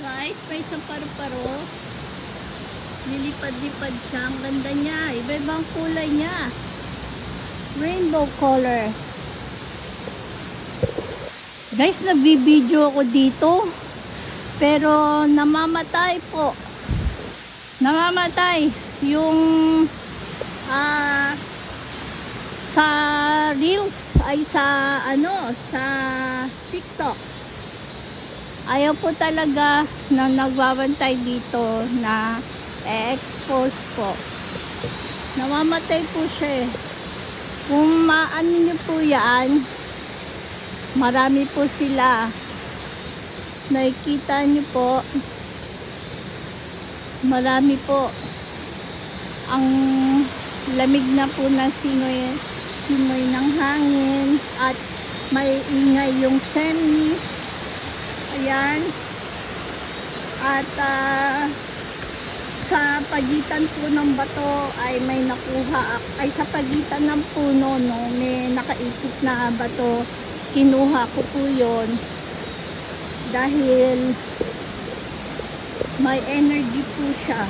guys, may isang paru-paro. Nilipad-lipad siya. Ang ganda niya. Iba-ibang kulay niya. Rainbow color. Guys, nagbibideo ako dito. Pero namamatay po. Namamatay yung ah sa Reels ay sa ano sa TikTok. Ayaw po talaga na nagbabantay dito na expose po. Namamatay po siya eh. Kung maano niyo po yan, marami po sila. Nakikita niyo po, marami po. Ang lamig na po ng simoy, simoy ng hangin at may ingay yung semi. Ayan. At ah, sa pagitan po ng bato ay may nakuha ay sa pagitan ng puno no may nakaisip na bato kinuha ko po yon dahil may energy po siya.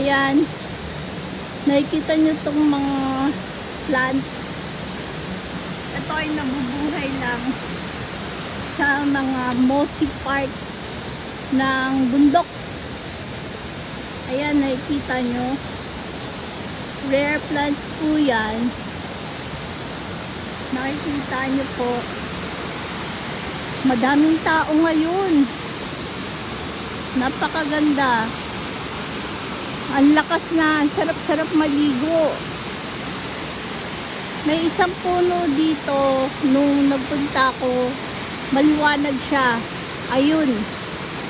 Ayan. Nakikita nyo tong mga plants. Ito ay nabubuhay lang sa mga mossy part ng bundok Ayan, nakikita nyo. Rare plants po yan. Nakikita nyo po. Madaming tao ngayon. Napakaganda. Ang lakas na. Sarap-sarap maligo. May isang puno dito nung nagpunta ko. Maliwanag siya. Ayun.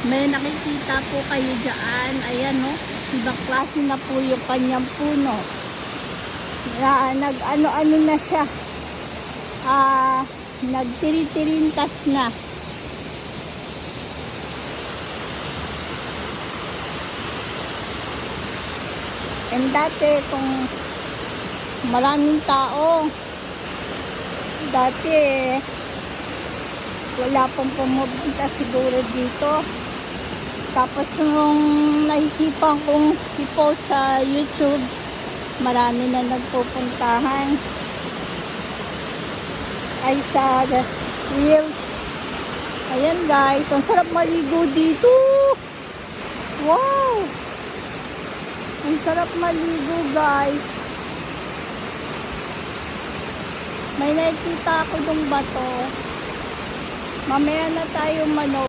May nakikita po kayo dyan. Ayan, no? Ibang klase na po yung kanyang puno. Na, nag, ano-ano na siya. Ah, nagtiritirintas na. And dati, kung maraming tao, dati, wala pong pumupunta siguro dito. Tapos nung naisipan kong i-post sa YouTube, marami na nagpupuntahan. Ay sa Reels. Ayan guys, ang sarap maligo dito. Wow! Ang sarap maligo guys. May nakikita ako dong bato. Mamaya na tayo mano.